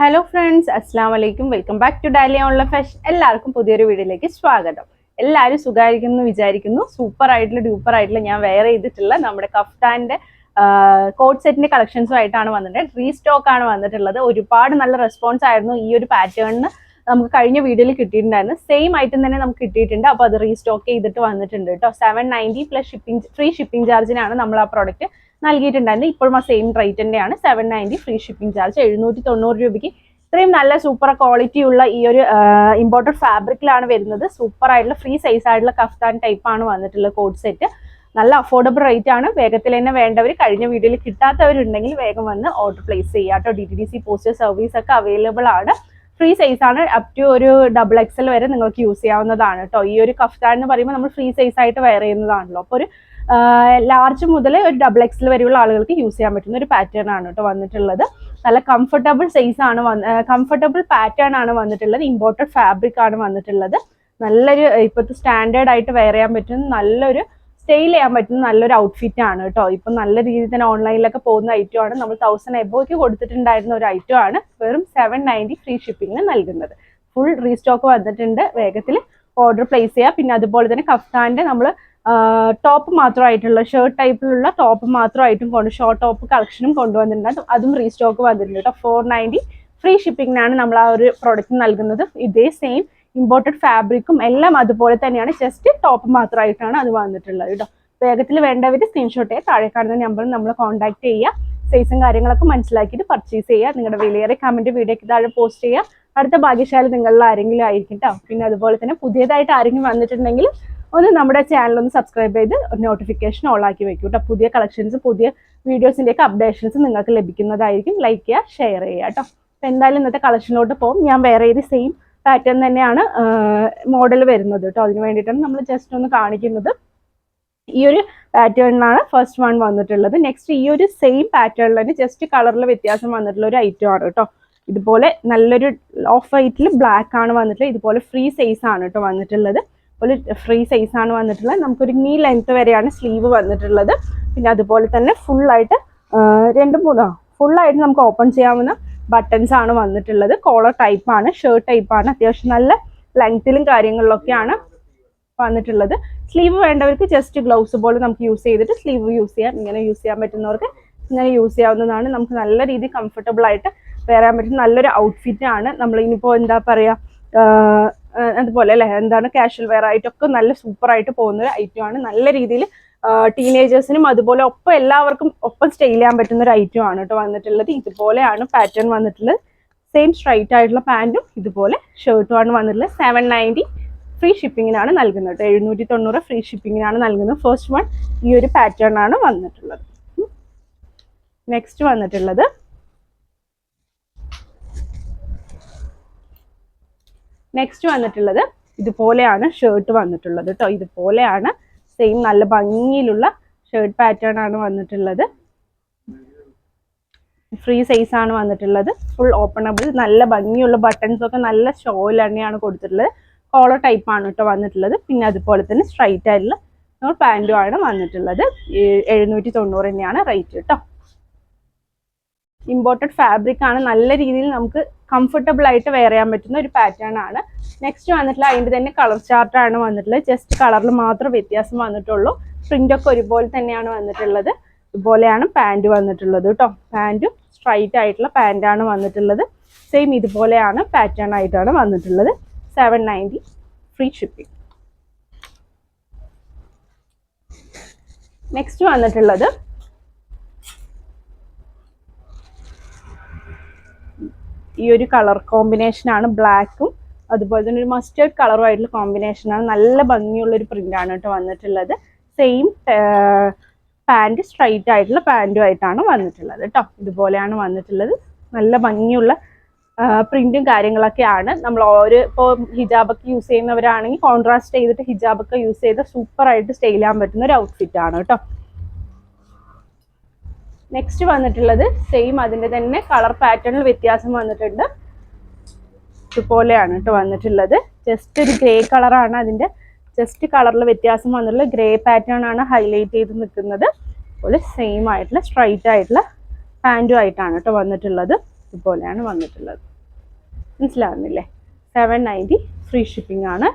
Hello friends അസ്സാം വലൈക്കും welcome back to Dahlia online fashion എല്ലാവർക്കും പുതിയൊരു വീഡിയോയിലേക്ക് സ്വാഗതം. എല്ലാവരും സുഖമായിരിക്കുന്നു വിചാരിക്കുന്നു. സൂപ്പർ ആയിട്ടുള്ള ഡ്യൂപ്പർ ആയിട്ടുള്ള ഞാൻ വെയർ ചെയ്തിട്ടുള്ള നമ്മുടെ കഫ്താന്റെ കോട്ട് സെറ്റിന്റെ കളക്ഷൻസും ആയിട്ടാണ് വന്നിട്ട് റീസ്റ്റോക്ക് ആണ് വന്നിട്ടുള്ളത്. ഒരുപാട് നല്ല റെസ്പോൺസ് ആയിരുന്നു ഈ ഒരു പാറ്റേണിന് നമുക്ക് കഴിഞ്ഞ വീഡിയോയിൽ കിട്ടിയിട്ടുണ്ടായിരുന്നു. സെയിം ഐറ്റം തന്നെ നമുക്ക് കിട്ടിയിട്ടുണ്ട്. അപ്പോൾ അത് റീസ്റ്റോക്ക് ചെയ്തിട്ട് വന്നിട്ടുണ്ട് കേട്ടോ. Seven ninety plus shipping free shipping ചാർജിനാണ് നമ്മൾ ആ പ്രോഡക്റ്റ് നൽകിയിട്ടുണ്ടായിരുന്നു. ഇപ്പോഴും ആ സെയിം റേറ്റ് തന്നെയാണ്. Seven ninety free shipping charge എഴുന്നൂറ്റി തൊണ്ണൂറ് രൂപയ്ക്ക്. ഇത്രയും നല്ല സൂപ്പർ ക്വാളിറ്റി ഉള്ള ഈ ഒരു ഇമ്പോർട്ടഡ് ഫാബ്രിക്കിലാണ് വരുന്നത്. സൂപ്പർ ആയിട്ടുള്ള ഫ്രീ സൈസ് ആയിട്ടുള്ള കഫ്താൻ ടൈപ്പ് ആണ് വന്നിട്ടുള്ള കോഡ് സെറ്റ് നല്ല അഫോർഡബിൾ റേറ്റ് ആണ്. വേഗത്തിൽ തന്നെ വേണ്ടവർ കഴിഞ്ഞ വീഡിയോയിൽ കിട്ടാത്തവരുണ്ടെങ്കിൽ വേഗം വന്ന് ഓർഡർ പ്ലേസ് ചെയ്യുക കേട്ടോ. D T D C poster service ഒക്കെ അവൈലബിൾ ആണ്. ഫ്രീ സൈസ് ആണ്. അപ് ടു ഒരു ഡബിൾ എക്സൽ വരെ നിങ്ങൾക്ക് യൂസ് ചെയ്യാവുന്നതാണ് കേട്ടോ. ഈ ഒരു കഫ്താൻ എന്ന് പറയുമ്പോൾ നമ്മൾ ഫ്രീ സൈസ് ആയിട്ട് വെയർ ചെയ്യുന്നതാണല്ലോ. അപ്പോൾ ഒരു ലാർജ് മുതൽ ഒരു ഡബിൾ എക്സൽ വരെയുള്ള ആളുകൾക്ക് യൂസ് ചെയ്യാൻ പറ്റുന്ന ഒരു പാറ്റേൺ ആണ് കേട്ടോ വന്നിട്ടുള്ളത്. നല്ല കംഫർട്ടബിൾ സൈസ് ആണ് വന്ന് കംഫർട്ടബിൾ പാറ്റേൺ ആണ് വന്നിട്ടുള്ളത്. ഇമ്പോർട്ടഡ് ഫാബ്രിക് ആണ് വന്നിട്ടുള്ളത്. നല്ലൊരു ഇപ്പോഴത്തെ സ്റ്റാൻഡേർഡ് ആയിട്ട് വെയർ ചെയ്യാൻ പറ്റുന്ന നല്ലൊരു സ്റ്റൈൽ ചെയ്യാൻ പറ്റുന്ന നല്ലൊരു ഔട്ട്ഫിറ്റ് ആണ് കേട്ടോ ഇപ്പം നല്ല രീതിയിൽ തന്നെ ഓൺലൈനിലൊക്കെ പോകുന്ന ഐറ്റം ആണ്. നമ്മൾ തൗസൻഡ് എബോയ്ക്ക് കൊടുത്തിട്ടുണ്ടായിരുന്ന ഒരു ഐറ്റം ആണ് വെറും സെവൻ നയന്റി ഫ്രീ ഷിപ്പിങ്ങിന് നൽകുന്നത്. ഫുൾ റീസ്റ്റോക്ക് വന്നിട്ടുണ്ട്. വേഗത്തിൽ ഓർഡർ പ്ലേസ് ചെയ്യുക പിന്നെ അതുപോലെ തന്നെ കഫ്താന്റെ നമ്മൾ ടോപ്പ് മാത്രമായിട്ടുള്ള ഷർട്ട് ടൈപ്പിലുള്ള ടോപ്പ് മാത്രമായിട്ടും കൊണ്ട് ഷോർട്ട് ടോപ്പ് കളക്ഷനും കൊണ്ടുവന്നിട്ടുണ്ട്. അതും റീസ്റ്റോക്ക് വന്നിട്ടുണ്ട് ഫോർ നയന്റി ഫ്രീ ഷിപ്പിങ്ങിനാണ് നമ്മൾ ആ ഒരു പ്രോഡക്റ്റ് നൽകുന്നത്. ഇതേ സെയിം ഇമ്പോർട്ടഡ് ഫാബ്രിക്കും എല്ലാം അതുപോലെ തന്നെയാണ്. ജസ്റ്റ് ടോപ്പ് മാത്രമായിട്ടാണ് അത് വന്നിട്ടുള്ളത് കേട്ടോ. വേഗത്തിൽ വേണ്ടവർ സ്ക്രീൻഷോട്ട് താഴെ കാണുന്ന നമ്പറിൽ നമ്മൾ കോൺടാക്ട് ചെയ്യുക. സൈസും കാര്യങ്ങളൊക്കെ മനസ്സിലാക്കിയിട്ട് പർച്ചേസ് ചെയ്യുക. നിങ്ങളുടെ വിലയേറെ കമന്റ് വീഡിയോക്ക് താഴെ പോസ്റ്റ് ചെയ്യുക. അടുത്ത ഭാഗ്യശാലി നിങ്ങളിൽ ആരെങ്കിലും ആയിരിക്കും കേട്ടോ. പിന്നെ അതുപോലെ തന്നെ പുതിയതായിട്ട് ആരെങ്കിലും വന്നിട്ടുണ്ടെങ്കിൽ ഒന്ന് നമ്മുടെ ചാനൽ ഒന്ന് സബ്സ്ക്രൈബ് ചെയ്ത് നോട്ടിഫിക്കേഷൻ ഓൺ ആക്കി വെക്കും കേട്ടോ പുതിയ കളക്ഷൻസ് പുതിയ വീഡിയോസിന്റെയൊക്കെ അപ്ഡേഷൻസ് നിങ്ങൾക്ക് ലഭിക്കുന്നതായിരിക്കും. ലൈക്ക് ചെയ്യുക ഷെയർ ചെയ്യുക കേട്ടോ അപ്പം എന്തായാലും ഇന്നത്തെ കളക്ഷനിലോട്ട് പോകും ഞാൻ വേറെ ഏത് സെയിം പാറ്റേൺ തന്നെയാണ് മോഡൽ വരുന്നത് കേട്ടോ അതിന് വേണ്ടിയിട്ടാണ് നമ്മൾ ജസ്റ്റ് ഒന്ന് കാണിക്കുന്നത്. ഈ ഒരു പാറ്റേണിലാണ് ഫസ്റ്റ് വൺ വന്നിട്ടുള്ളത്. നെക്സ്റ്റ് ഈ ഒരു സെയിം പാറ്റേണിൽ തന്നെ ജസ്റ്റ് കളറിൽ വ്യത്യാസം വന്നിട്ടുള്ള ഒരു ഐറ്റം ആണ് കേട്ടോ ഇതുപോലെ നല്ലൊരു ഓഫ് വൈറ്റിൽ ബ്ലാക്ക് ആണ് വന്നിട്ടുള്ളത്. ഇതുപോലെ ഫ്രീ സൈസ് ആണ് കേട്ടോ വന്നിട്ടുള്ളത്. ഒരു ഫ്രീ സൈസ് ആണ് വന്നിട്ടുള്ളത്. നമുക്കൊരു നീ ലെങ്ത് വരെയാണ് സ്ലീവ് വന്നിട്ടുള്ളത്. പിന്നെ അതുപോലെ തന്നെ ഫുള്ളായിട്ട് രണ്ട് മൂന്നോ? ഫുള്ളായിട്ട് നമുക്ക് ഓപ്പൺ ചെയ്യാവുന്ന ബട്ടൺസ് ആണ് വന്നിട്ടുള്ളത്. കോളർ ടൈപ്പ് ആണ് ഷർട്ട് ടൈപ്പാണ് അത്യാവശ്യം നല്ല ലെങ്ത്തിലും കാര്യങ്ങളിലൊക്കെയാണ് വന്നിട്ടുള്ളത്. സ്ലീവ് വേണ്ടവർക്ക് ജസ്റ്റ് ഗ്ലൗസ് പോലെ നമുക്ക് യൂസ് ചെയ്തിട്ട് സ്ലീവ് യൂസ് ചെയ്യാം. ഇങ്ങനെ യൂസ് ചെയ്യാൻ പറ്റുന്നവർക്ക് ഇങ്ങനെ യൂസ് ചെയ്യാവുന്നതാണ്. നമുക്ക് നല്ല രീതിയിൽ കംഫർട്ടബിൾ ആയിട്ട് വരാൻ പറ്റുന്ന നല്ലൊരു ഔട്ട്ഫിറ്റ് ആണ്. നമ്മൾ ഇനിയിപ്പോൾ എന്താ പറയുക അതുപോലെ അല്ലേ? എന്താണ് കാഷ്വൽ വെയർ ആയിട്ടൊക്കെ നല്ല സൂപ്പർ ആയിട്ട് പോകുന്ന ഒരു ഐറ്റം ആണ്. നല്ല രീതിയിൽ ടീനേജേഴ്സിനും അതുപോലെ ഒപ്പം എല്ലാവർക്കും ഒപ്പം സ്റ്റൈൽ ചെയ്യാൻ പറ്റുന്ന ഒരു ഐറ്റം ആണ് കേട്ടോ വന്നിട്ടുള്ളത്. ഇതുപോലെയാണ് പാറ്റേൺ വന്നിട്ടുള്ളത്. സെയിം സ്ട്രൈറ്റ് ആയിട്ടുള്ള പാന്റും ഇതുപോലെ ഷർട്ടും ആണ് വന്നിട്ടുള്ളത്. സെവൻ നയന്റി ഫ്രീ ഷിപ്പിങ്ങിനാണ് നൽകുന്നത് കേട്ടോ എഴുന്നൂറ്റി തൊണ്ണൂറ് ഫ്രീ ഷിപ്പിങ്ങിനാണ് നൽകുന്നത്. ഫസ്റ്റ് വൺ ഈ ഒരു പാറ്റേൺ ആണ് വന്നിട്ടുള്ളത്. നെക്സ്റ്റ് വന്നിട്ടുള്ളത് നെക്സ്റ്റ് വന്നിട്ടുള്ളത് ഇതുപോലെയാണ് ഷർട്ട് വന്നിട്ടുള്ളത് കേട്ടോ ഇതുപോലെയാണ് സെയിം നല്ല ഭംഗിയിലുള്ള ഷർട്ട് പാറ്റേൺ ആണ് വന്നിട്ടുള്ളത്. ഫ്രീ സൈസ് ആണ് വന്നിട്ടുള്ളത്. ഫുൾ ഓപ്പണബിൾ നല്ല ഭംഗിയുള്ള ബട്ടൺസ് ഒക്കെ നല്ല ഷോയിൽ തന്നെയാണ് കൊടുത്തിട്ടുള്ളത്. കോളർ ടൈപ്പ് ആണ് കേട്ടോ വന്നിട്ടുള്ളത്. പിന്നെ അതുപോലെ തന്നെ സ്ട്രൈറ്റ് ആയിട്ടുള്ള പാന്റും ആണ് വന്നിട്ടുള്ളത്. എഴുന്നൂറ്റി തൊണ്ണൂറ് തന്നെയാണ് റേറ്റ് കേട്ടോ ഇമ്പോർട്ടഡ് ഫാബ്രിക് ആണ്. നല്ല രീതിയിൽ നമുക്ക് കംഫർട്ടബിൾ ആയിട്ട് വെയർ ചെയ്യാൻ പറ്റുന്ന ഒരു പാറ്റേൺ ആണ്. നെക്സ്റ്റ് വന്നിട്ടുള്ള അതിന്റെ തന്നെ കളർ ചാർട്ടാണ് വന്നിട്ടുള്ളത്. ജസ്റ്റ് കളറിൽ മാത്രം വ്യത്യാസം വന്നിട്ടുള്ളൂ. പ്രിന്റ് ഒക്കെ ഒരുപോലെ തന്നെയാണ് വന്നിട്ടുള്ളത്. ഇതുപോലെയാണ് പാന്റ് വന്നിട്ടുള്ളത് കേട്ടോ പാന്റും സ്ട്രൈറ്റ് ആയിട്ടുള്ള പാന്റാണ് വന്നിട്ടുള്ളത്. സെയിം ഇതുപോലെയാണ് പാറ്റേൺ ആയിട്ടാണ് വന്നിട്ടുള്ളത്. Seven ninety free shipping next വന്നിട്ടുള്ളത് ഈ ഒരു കളർ കോമ്പിനേഷനാണ് ബ്ലാക്കും അതുപോലെ തന്നെ ഒരു മസ്റ്റേർഡ് കളറും ആയിട്ടുള്ള കോമ്പിനേഷനാണ് നല്ല ഭംഗിയുള്ള ഒരു പ്രിന്റാണ് കേട്ടോ വന്നിട്ടുള്ളത്. സെയിം പാന്റ് സ്ട്രൈറ്റ് ആയിട്ടുള്ള പാന്റും ആയിട്ടാണ് വന്നിട്ടുള്ളത് കേട്ടോ. ഇതുപോലെയാണ് വന്നിട്ടുള്ളത്. നല്ല ഭംഗിയുള്ള പ്രിന്റും കാര്യങ്ങളൊക്കെയാണ് നമ്മൾ ഓരോ ഇപ്പോൾ ഹിജാബൊക്കെ യൂസ് ചെയ്യുന്നവരാണെങ്കിൽ കോൺട്രാസ്റ്റ് ചെയ്തിട്ട് ഹിജാബൊക്കെ യൂസ് ചെയ്ത് സൂപ്പറായിട്ട് സ്റ്റൈൽ ചെയ്യാൻ പറ്റുന്ന ഒരു ഔട്ട്ഫിറ്റ് ആണ് കേട്ടോ. നെക്സ്റ്റ് വന്നിട്ടുള്ളത് സെയിം അതിന്റെ തന്നെ കളർ പാറ്റേണിൽ വ്യത്യാസം വന്നിട്ടുണ്ട്. ഇതുപോലെയാണ് കേട്ടോ വന്നിട്ടുള്ളത്. ജസ്റ്റ് ഒരു ഗ്രേ കളറാണ് അതിന്റെ ജസ്റ്റ് കളറിൽ വ്യത്യാസം വന്നിട്ടുള്ള ഗ്രേ പാറ്റേൺ ആണ് ഹൈലൈറ്റ് ചെയ്ത് നിൽക്കുന്നത്. അതുപോലെ സെയിം ആയിട്ടുള്ള സ്ട്രൈറ്റ് ആയിട്ടുള്ള പാന്റും ആയിട്ടാണ് കേട്ടോ വന്നിട്ടുള്ളത്. ഇതുപോലെയാണ് വന്നിട്ടുള്ളത്. മനസ്സിലാവുന്നില്ലേ? സെവൻ നയന്റി ഫ്രീ ഷിപ്പിംഗ് ആണ്.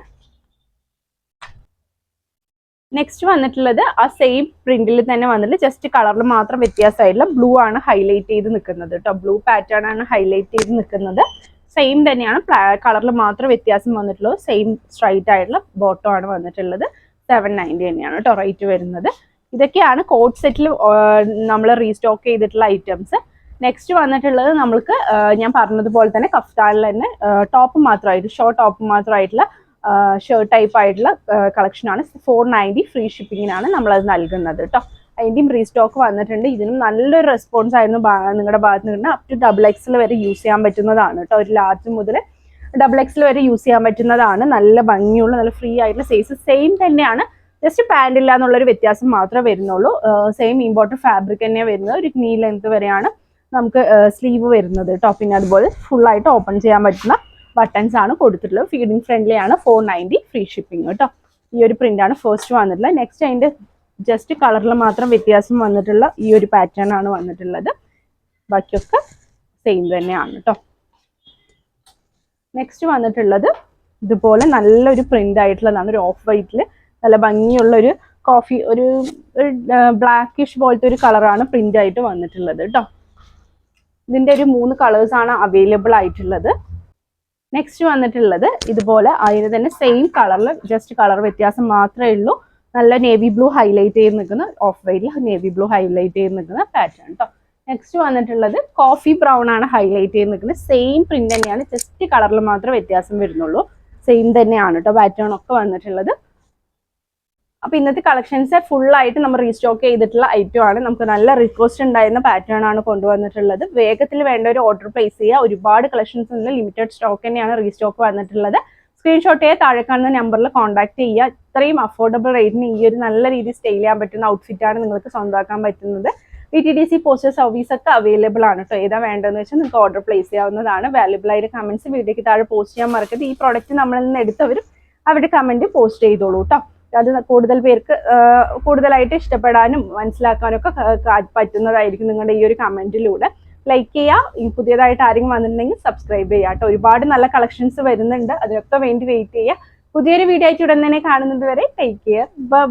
നെക്സ്റ്റ് വന്നിട്ടുള്ളത് ആ സെയിം പ്രിന്റിൽ തന്നെ വന്നിട്ട് ജസ്റ്റ് കളറിൽ മാത്രം വ്യത്യാസമായിട്ടുള്ള ബ്ലൂ ആണ് ഹൈലൈറ്റ് ചെയ്ത് നിൽക്കുന്നത് കേട്ടോ ബ്ലൂ പാറ്റേൺ ആണ് ഹൈലൈറ്റ് ചെയ്ത് നിൽക്കുന്നത്. സെയിം തന്നെയാണ് കളറിൽ മാത്രം വ്യത്യാസം വന്നിട്ടുള്ളത്. സെയിം സ്ട്രൈറ്റ് ആയിട്ടുള്ള ബോട്ടം ആണ് വന്നിട്ടുള്ളത്. സെവൻ നയന്റി തന്നെയാണ് കേട്ടോ റേറ്റ് വരുന്നത്. ഇതൊക്കെയാണ് കോഡ് സെറ്റിൽ നമ്മൾ റീസ്റ്റോക്ക് ചെയ്തിട്ടുള്ള ഐറ്റംസ് നെക്സ്റ്റ് വന്നിട്ടുള്ളത് നമ്മൾക്ക് ഞാൻ പറഞ്ഞതുപോലെ തന്നെ കഫ്താനിൽ തന്നെ ടോപ്പ് മാത്രമായിട്ട് ഷോർട്ട് ടോപ്പ് മാത്രമായിട്ടുള്ള ഷർട്ട് ടൈപ്പ് ആയിട്ടുള്ള കളക്ഷൻ ആണ്. ഫോർ നയന്റി ഫ്രീ ഷിപ്പിങ്ങിനാണ് നമ്മളത് നൽകുന്നത് കേട്ടോ അതിന്റെയും റീസ്റ്റോക്ക് വന്നിട്ടുണ്ട്. ഇതിനും നല്ലൊരു റെസ്പോൺസ് ആയിരുന്നു നിങ്ങളുടെ ഭാഗത്ത് നിന്ന്. അപ് ടു ഡബിൾ എക്സിൽ വരെ യൂസ് ചെയ്യാൻ പറ്റുന്നതാണ് കേട്ടോ ഒരു ലാർജ് മുതൽ ഡബിൾ എക്സിൽ വരെ യൂസ് ചെയ്യാൻ പറ്റുന്നതാണ്. നല്ല ഭംഗിയുള്ള നല്ല ഫ്രീ ആയിട്ടുള്ള സൈസ് സെയിം തന്നെയാണ്. ജസ്റ്റ് പാന്റ് ഇല്ല എന്നുള്ളൊരു വ്യത്യാസം മാത്രമേ വരുന്നുള്ളൂ. സെയിം ഇമ്പോർട്ടന്റ് ഫാബ്രിക് തന്നെയാണ് വരുന്നത്. ഒരു നീ ലെങ്ത് വരെയാണ് നമുക്ക് സ്ലീവ് വരുന്നത് കേട്ടോ അതുപോലെ ഫുള്ളായിട്ട് ഓപ്പൺ ചെയ്യാൻ പറ്റുന്ന ബട്ടൺസ് ആണ് കൊടുത്തിട്ടുള്ളത്. ഫീഡിങ് ഫ്രണ്ട്ലി ആണ്. ഫോർ നയന്റി ഫ്രീ ഷിപ്പിംഗ് കേട്ടോ. ഈ ഒരു പ്രിന്റ് ആണ് ഫസ്റ്റ് വന്നിട്ടുള്ളത്. നെക്സ്റ്റ് അതിന്റെ ജസ്റ്റ് കളറിൽ മാത്രം വ്യത്യാസം വന്നിട്ടുള്ള ഈ ഒരു പാറ്റേൺ ആണ് വന്നിട്ടുള്ളത്. ബാക്കിയൊക്കെ സെയിം തന്നെയാണ് കേട്ടോ. നെക്സ്റ്റ് വന്നിട്ടുള്ളത് ഇതുപോലെ നല്ലൊരു പ്രിന്റ് ആയിട്ടുള്ളതാണ്. ഒരു ഓഫ് വൈറ്റിൽ നല്ല ഭംഗിയുള്ള ഒരു കോഫി ഒരു ബ്ലാക്കിഷ് പോലത്തെ ഒരു കളറാണ് പ്രിന്റ് ആയിട്ട് വന്നിട്ടുള്ളത് കേട്ടോ. ഇതിന്റെ ഒരു മൂന്ന് കളേഴ്സ് ആണ് അവൈലബിൾ ആയിട്ടുള്ളത്. നെക്സ്റ്റ് വന്നിട്ടുള്ളത് ഇതുപോലെ അതിന് തന്നെ സെയിം കളറിൽ ജസ്റ്റ് കളർ വ്യത്യാസം മാത്രമേ ഉള്ളൂ. നല്ല നേവി ബ്ലൂ ഹൈലൈറ്റ് ചെയ്ത് നിൽക്കുന്ന ഓഫ് വൈറ്റിൽ നേവി ബ്ലൂ ഹൈലൈറ്റ് ചെയ്ത് നിൽക്കുന്ന പാറ്റേൺ കേട്ടോ നെക്സ്റ്റ് വന്നിട്ടുള്ളത് കോഫി ബ്രൗൺ ആണ് ഹൈലൈറ്റ് ചെയ്ത് നിൽക്കുന്നത് സെയിം പ്രിന്റ് തന്നെയാണ് ജസ്റ്റ് കളറിൽ മാത്രമേ വ്യത്യാസം വരുന്നുള്ളൂ. സെയിം തന്നെയാണ് കേട്ടോ പാറ്റേൺ ഒക്കെ വന്നിട്ടുള്ളത്. അപ്പൊ ഇന്നത്തെ കളക്ഷൻസ് ഫുൾ ആയിട്ട് നമ്മൾ റീസ്റ്റോക്ക് ചെയ്തിട്ടുള്ള ഐറ്റം ആണ്. നമുക്ക് നല്ല റിക്വസ്റ്റ് ഉണ്ടായിരുന്ന പാറ്റേൺ ആണ് കൊണ്ടുവന്നിട്ടുള്ളത്. വേഗത്തിൽ വേണ്ട ഒരു ഓർഡർ പ്ലേസ് ചെയ്യുക ഒരുപാട് കളക്ഷൻസ് ഉണ്ട്. ലിമിറ്റഡ് സ്റ്റോക്ക് തന്നെയാണ് റീസ്റ്റോക്ക് വന്നിട്ടുള്ളത്. സ്ക്രീൻഷോട്ട് ചെയ്യുക താഴെ കാണുന്ന നമ്പറിൽ കോൺടാക്ട് ചെയ്യുക ഇത്രയും അഫോർഡബിൾ റേറ്റിന് ഈ ഒരു നല്ല രീതിയിൽ സ്റ്റൈൽ ചെയ്യാൻ പറ്റുന്ന ഔട്ട്ഫിറ്റ് ആണ് നിങ്ങൾക്ക് സ്വന്തമാക്കാൻ പറ്റുന്നത്. V T D C poster service ഒക്കെ അവൈലബിൾ ആണ് കേട്ടോ ഏതാ വേണ്ടതെന്ന് വെച്ചാൽ നിങ്ങൾക്ക് ഓർഡർ പ്ലേസ് ചെയ്യാവുന്നതാണ്. വാല്യബിൾ ആയിട്ട് കമന്റ്സ് വീഡിയോയ്ക്ക് താഴെ പോസ്റ്റ് ചെയ്യാൻ മറക്കരുത്. ഈ പ്രോഡക്റ്റ് നമ്മളിൽ നിന്ന് എടുത്തവരും അവരുടെ കമന്റ് പോസ്റ്റ് ചെയ്തോളൂ കേട്ടോ അത് കൂടുതൽ പേർക്ക് കൂടുതലായിട്ട് ഇഷ്ടപ്പെടാനും മനസ്സിലാക്കാനും ഒക്കെ പറ്റുന്നതായിരിക്കും നിങ്ങളുടെ ഈ ഒരു കമന്റിലൂടെ. ലൈക്ക് ചെയ്യുക ഈ പുതിയതായിട്ട് ആരെങ്കിലും വന്നിട്ടുണ്ടെങ്കിൽ സബ്സ്ക്രൈബ് ചെയ്യുക കേട്ടോ. ഒരുപാട് നല്ല കളക്ഷൻസ് വരുന്നുണ്ട്. അതിനൊക്കെ വേണ്ടി വെയിറ്റ് ചെയ്യുക പുതിയൊരു വീഡിയോ ആയിട്ട് ഉടൻ തന്നെ കാണുന്നത് വരെ ടേക്ക് കെയർ ബൈ